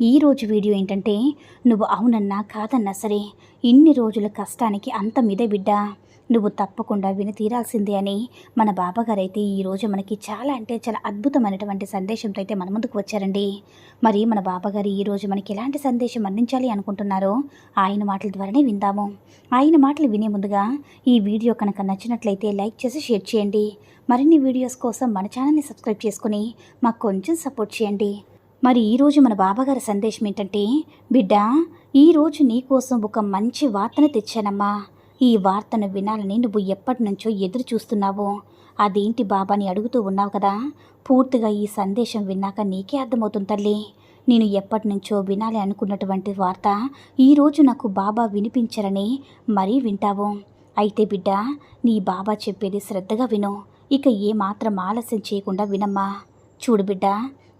ఈరోజు వీడియో ఏంటంటే నువ్వు అవునన్నా కాదన్నా సరే ఇన్ని రోజుల కష్టానికి అంతమిదే బిడ్డ. నువ్వు తప్పకుండా విని తీరాల్సిందే అని మన బాబాగారు అయితే ఈరోజు మనకి చాలా అంటే చాలా అద్భుతమైనటువంటి సందేశంతో అయితే మన ముందుకు వచ్చారండి. మరి మన బాబాగారు ఈరోజు మనకి ఎలాంటి సందేశం అందించాలి అనుకుంటున్నారో ఆయన మాటల ద్వారానే విందాము. ఆయన మాటలు వినే ముందుగా ఈ వీడియో కనుక నచ్చినట్లయితే లైక్ చేసి షేర్ చేయండి. మరిన్ని వీడియోస్ కోసం మన ఛానల్ని సబ్స్క్రైబ్ చేసుకుని మాకు కొంచెం సపోర్ట్ చేయండి. మరి ఈరోజు మన బాబాగారి సందేశం ఏంటంటే బిడ్డ ఈరోజు నీకోసం ఒక మంచి వార్తను తెచ్చానమ్మా. ఈ వార్తను వినాలని నువ్వు ఎప్పటి నుంచో ఎదురు చూస్తున్నావు. అదేంటి బాబాని అడుగుతూ ఉన్నావు కదా. పూర్తిగా ఈ సందేశం విన్నాక నీకే అర్థమవుతుంది తల్లి. నేను ఎప్పటి నుంచో వినాలి అనుకున్నటువంటి వార్త ఈరోజు నాకు బాబా వినిపించరని మరీ వింటావు. అయితే బిడ్డ నీ బాబా చెప్పేది శ్రద్ధగా విను. ఇక ఏమాత్రం ఆలస్యం చేయకుండా వినమ్మా. చూడు బిడ్డ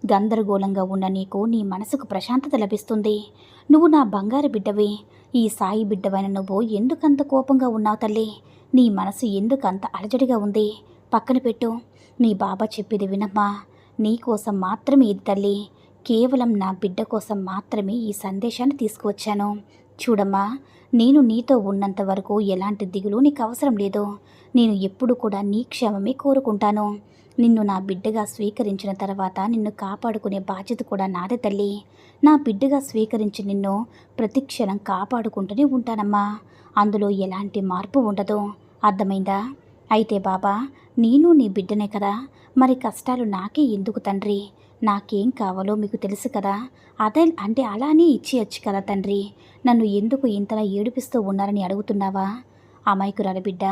గందరగోళంగా ఉన్న నీకు నీ మనసుకు ప్రశాంతత లభిస్తుంది. నువ్వు నా బంగారు బిడ్డవి. ఈ సాయి బిడ్డవైన నువ్వు ఎందుకంత కోపంగా ఉన్నావు తల్లి? నీ మనసు ఎందుకంత అలజడిగా ఉంది? పక్కన పెట్టు. నీ బాబా చెప్పేది వినమ్మా. నీ కోసం మాత్రమే ఇది తల్లి. కేవలం నా బిడ్డ కోసం మాత్రమే ఈ సందేశాన్ని తీసుకువచ్చాను. చూడమ్మా నేను నీతో ఉన్నంత వరకు ఎలాంటి దిగులు నీకు అవసరం లేదు. నేను ఎప్పుడు కూడా నీ క్షేమమే కోరుకుంటాను. నిన్ను నా బిడ్డగా స్వీకరించిన తర్వాత నిన్ను కాపాడుకునే బాధ్యత కూడా నాదే తల్లి. నా బిడ్డగా స్వీకరించి నిన్ను ప్రతిక్షణం కాపాడుకుంటూనే ఉంటానమ్మా. అందులో ఎలాంటి మార్పు ఉండదు. అర్థమైందా? అయితే బాబా నేను నీ బిడ్డనే కదా. మరి కష్టాలు నాకే ఎందుకు తండ్రి? నాకేం కావాలో మీకు తెలుసు కదా. అదే అంటే అలానే ఇచ్చేయచ్చు కదా తండ్రి. నన్ను ఎందుకు ఇంతలా ఏడిపిస్తూ ఉన్నారని అడుగుతున్నావా? అమాయకురాలి బిడ్డ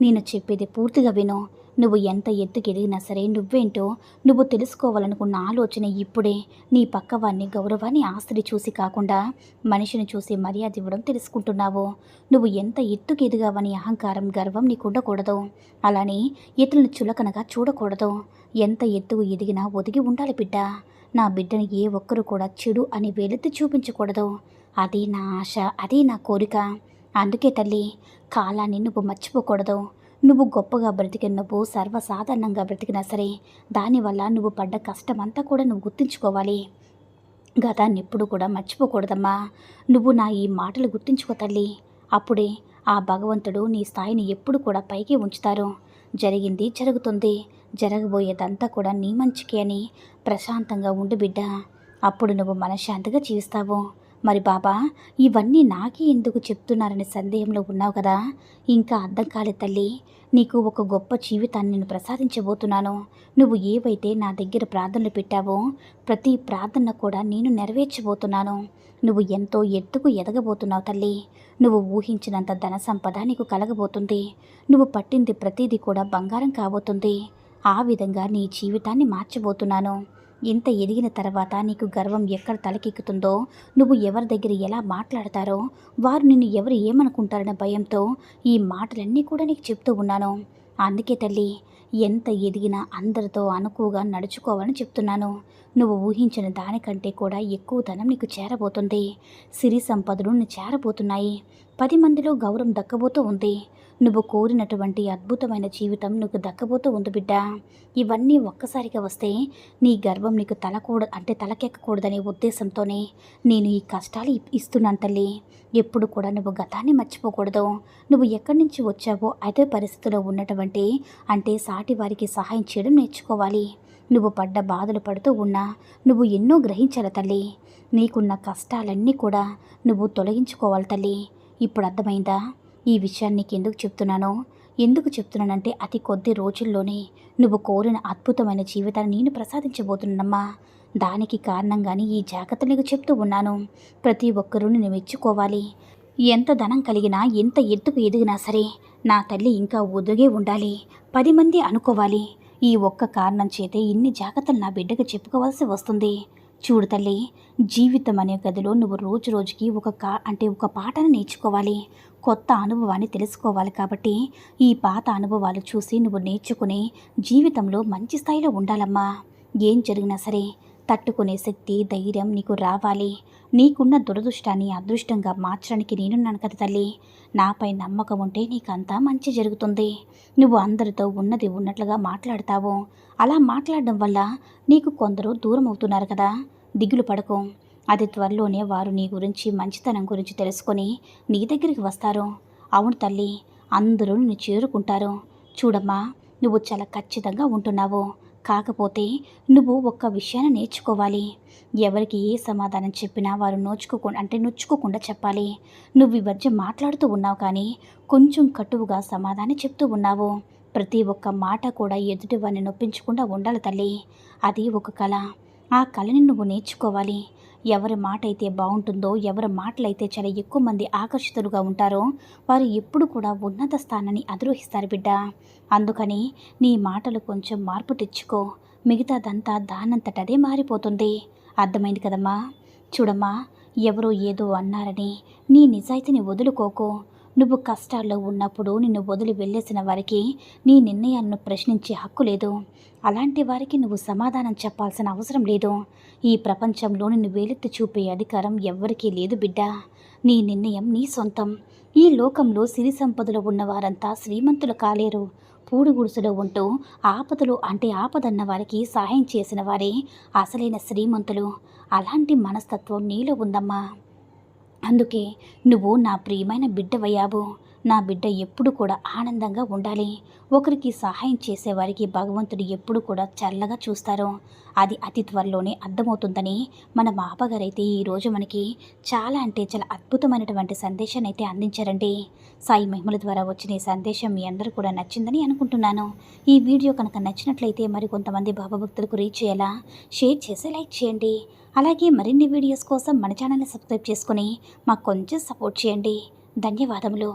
నేను చెప్పేది పూర్తిగా విను. నువ్వు ఎంత ఎత్తుకెదిగినా సరే నువ్వేంటో నువ్వు తెలుసుకోవాలనుకున్న ఆలోచన ఇప్పుడే నీ పక్కవాన్ని గౌరవాన్ని ఆస్తిని చూసి కాకుండా మనిషిని చూసి మర్యాద ఇవ్వడం తెలుసుకుంటున్నావు. నువ్వు ఎంత ఎత్తుకెదిగావని అహంకారం గర్వం నీకు ఉండకూడదు. అలానే ఇతరులను చులకనగా చూడకూడదు. ఎంత ఎత్తుకు ఎదిగినా ఒదిగి ఉండాలి బిడ్డ. నా బిడ్డని ఏ ఒక్కరు కూడా చెడు అని వేలెత్తి చూపించకూడదు. అది నా ఆశ అది నా కోరిక. అందుకే తల్లి కాలాన్ని నువ్వు మర్చిపోకూడదు. నువ్వు గొప్పగా బ్రతికిన నువ్వు సర్వసాధారణంగా బ్రతికినా సరే దానివల్ల నువ్వు పడ్డ కష్టమంతా కూడా నువ్వు గుర్తుంచుకోవాలి. గతాన్ని ఎప్పుడు కూడా మర్చిపోకూడదమ్మా. నువ్వు నా ఈ మాటలు గుర్తుంచుకో తల్లి. అప్పుడే ఆ భగవంతుడు నీ స్థాయిని ఎప్పుడు కూడా పైకి ఉంచుతారు. జరిగింది జరుగుతుంది. జరగబోయేదంతా కూడా నీ మంచికి అని ప్రశాంతంగా ఉండు బిడ్డ. అప్పుడు నువ్వు మనశ్శాంతిగా జీవిస్తావు. మరి బాబా ఇవన్నీ నాకే ఎందుకు చెప్తున్నారనే సందేహంలో ఉన్నావు కదా? ఇంకా అర్థం కాలే తల్లి. నీకు ఒక గొప్ప జీవితాన్ని నేను ప్రసాదించబోతున్నాను. నువ్వు ఏవైతే నా దగ్గర ప్రార్థనలు పెట్టావో ప్రతి ప్రార్థన కూడా నేను నెరవేర్చబోతున్నాను. నువ్వు ఎంతో ఎత్తుకు ఎదగబోతున్నావు తల్లి. నువ్వు ఊహించినంత ధన సంపద నీకు కలగబోతుంది. నువ్వు పట్టింది ప్రతిదీ కూడా బంగారం కాబోతుంది. ఆ విధంగా నీ జీవితాన్ని మార్చబోతున్నాను. ఇంత ఎదిగిన తర్వాత నీకు గర్వం ఎక్కడ తలకెక్కుతుందో నువ్వు ఎవరి దగ్గర ఎలా మాట్లాడతారో వారు నిన్ను ఎవరు ఏమనుకుంటారన్న భయంతో ఈ మాటలన్నీ కూడా నీకు చెప్తూ ఉన్నాను. అందుకే తల్లి ఎంత ఎదిగినా అందరితో అనుకువగా నడుచుకోవాలని చెప్తున్నాను. నువ్వు ఊహించిన దానికంటే కూడా ఎక్కువ ధనం నీకు చేరబోతుంది. సిరి సంపదలు నువ్వు చేరబోతున్నాయి. పది మందిలో గౌరవం దక్కబోతూ ఉంది. నువ్వు కోరినటువంటి అద్భుతమైన జీవితం నీకు దక్కబోతూ ఉంది బిడ్డ. ఇవన్నీ ఒక్కసారిగా వస్తే నీ గర్వం నీకు తలకూడ అంటే తలకెక్కకూడదనే ఉద్దేశంతోనే నేను ఈ కష్టాలు ఇస్తున్నాను తల్లి. ఎప్పుడు కూడా నువ్వు గతాన్ని మర్చిపోకూడదు. నువ్వు ఎక్కడి నుంచి వచ్చావో అదే పరిస్థితిలో ఉన్నటువంటి అంటే సాటి వారికి సహాయం చేయడం నేర్చుకోవాలి. నువ్వు పడ్డ బాధలు పడుతూ ఉన్నా నువ్వు ఎన్నో గ్రహించాలి తల్లి. నీకున్న కష్టాలన్నీ కూడా నువ్వు తొలగించుకోవాలి తల్లి. ఇప్పుడు అర్థమైందా? ఈ విషయాన్ని నీకు ఎందుకు చెప్తున్నానో? ఎందుకు చెప్తున్నానంటే అతి కొద్ది రోజుల్లోనే నువ్వు కోరిన అద్భుతమైన జీవితాన్ని నేను ప్రసాదించబోతున్నానమ్మా. దానికి కారణంగానే ఈ జాగ్రత్త నీకు చెప్తూ ఉన్నాను. ప్రతి ఒక్కరూ నేను మెచ్చుకోవాలి. ఎంత ధనం కలిగినా ఎంత ఎత్తుకు ఎదిగినా సరే నా తల్లి ఇంకా ఒదుగే ఉండాలి. పది మంది అనుకోవాలి. ఈ ఒక్క కారణం చేతే ఇన్ని జాగ్రత్తలు నా బిడ్డకు చెప్పుకోవాల్సి వస్తుంది. చూడు తల్లి జీవితం అనే గదిలో నువ్వు రోజు రోజుకి ఒక కా అంటే ఒక పాటను నేర్చుకోవాలి. కొత్త అనుభవాన్ని తెలుసుకోవాలి కాబట్టి ఈ పాత అనుభవాలు చూసి నువ్వు నేర్చుకుని జీవితంలో మంచి స్థాయిలో ఉండాలమ్మా. ఏం జరిగినా సరే తట్టుకునే శక్తి ధైర్యం నీకు రావాలి. నీకున్న దురదృష్టాన్ని అదృష్టంగా మార్చడానికి నేనున్నాను కదా తల్లి. నాపై నమ్మకం ఉంటే నీకంతా మంచి జరుగుతుంది. నువ్వు అందరితో ఉన్నది ఉన్నట్లుగా మాట్లాడతావు. అలా మాట్లాడడం వల్ల నీకు కొందరు దూరం అవుతున్నారు కదా. దిగులు పడకు. అది త్వరలోనే వారు నీ గురించి మంచితనం గురించి తెలుసుకొని నీ దగ్గరికి వస్తారు. అవును తల్లి అందరూ నిన్ను చేరుకుంటారు. చూడమ్మా నువ్వు చాలా ఖచ్చితంగా ఉంటున్నావు. కాకపోతే నువ్వు ఒక్క విషయాన్ని నేర్చుకోవాలి. ఎవరికి ఏ సమాధానం చెప్పినా వారు నోచుకోకుండా అంటే నొచ్చుకోకుండా చెప్పాలి. నువ్వు ఈ మధ్య మాట్లాడుతూ ఉన్నావు కానీ కొంచెం కటువుగా సమాధానం చెప్తూ ఉన్నావు. ప్రతి ఒక్క మాట కూడా ఎదుటి వారిని నొప్పించకుండా ఉండాలి తల్లి. అది ఒక కళ ఆ కళని నువ్వు నేర్చుకోవాలి. ఎవరి మాట అయితే బాగుంటుందో ఎవరి మాటలైతే చాలా ఎక్కువ మంది ఆకర్షితులుగా ఉంటారో వారు ఎప్పుడు కూడా ఉన్నత స్థానాన్ని అధిరోహిస్తారు బిడ్డ. అందుకని నీ మాటలు కొంచెం మార్పు తెచ్చుకో. మిగతాదంతా దానంతటదే మారిపోతుంది. అర్థమైంది కదమ్మా? చూడమ్మా ఎవరో ఏదో అన్నారని నీ నిజాయితీని వదులుకోకు. నువ్వు కష్టాల్లో ఉన్నప్పుడు నిన్ను వదిలి వెళ్ళేసిన వారికి నీ నిర్ణయాలను ప్రశ్నించే హక్కు లేదు. అలాంటి వారికి నువ్వు సమాధానం చెప్పాల్సిన అవసరం లేదు. ఈ ప్రపంచంలో నిన్ను వేలెత్తి చూపే అధికారం ఎవ్వరికీ లేదు బిడ్డ. నీ నిర్ణయం నీ సొంతం. ఈ లోకంలో సిరి సంపదలు ఉన్నవారంతా శ్రీమంతులు కాలేరు. పూడి గుడుసులో ఉంటూ ఆపదలు అంటే ఆపదన్న వారికి సహాయం చేసిన వారే అసలైన శ్రీమంతులు. అలాంటి మనస్తత్వం నీలో ఉందమ్మా. అందుకే నువ్వు నా ప్రియమైన బిడ్డవయ్యావు. నా బిడ్డ ఎప్పుడు కూడా ఆనందంగా ఉండాలి. ఒకరికి సహాయం చేసేవారికి భగవంతుడు ఎప్పుడు కూడా చల్లగా చూస్తారు అది అతి త్వరలోనే అర్థమవుతుందని మన మాపగారైతే ఈరోజు మనకి చాలా అంటే చాలా అద్భుతమైనటువంటి సందేశాన్ని అయితే అందించారండి. సాయి మహిమల ద్వారా వచ్చిన ఈ సందేశం మీ అందరూ కూడా నచ్చిందని అనుకుంటున్నాను. ఈ వీడియో కనుక నచ్చినట్లయితే మరి కొంతమంది బాబా భక్తులకు రీచ్ అయ్యేలా షేర్ చేసి లైక్ చేయండి. అలాగే మరిన్ని వీడియోస్ కోసం మన ఛానల్ని సబ్స్క్రైబ్ చేసుకుని మాకు కొంచెం సపోర్ట్ చేయండి. ధన్యవాదములు.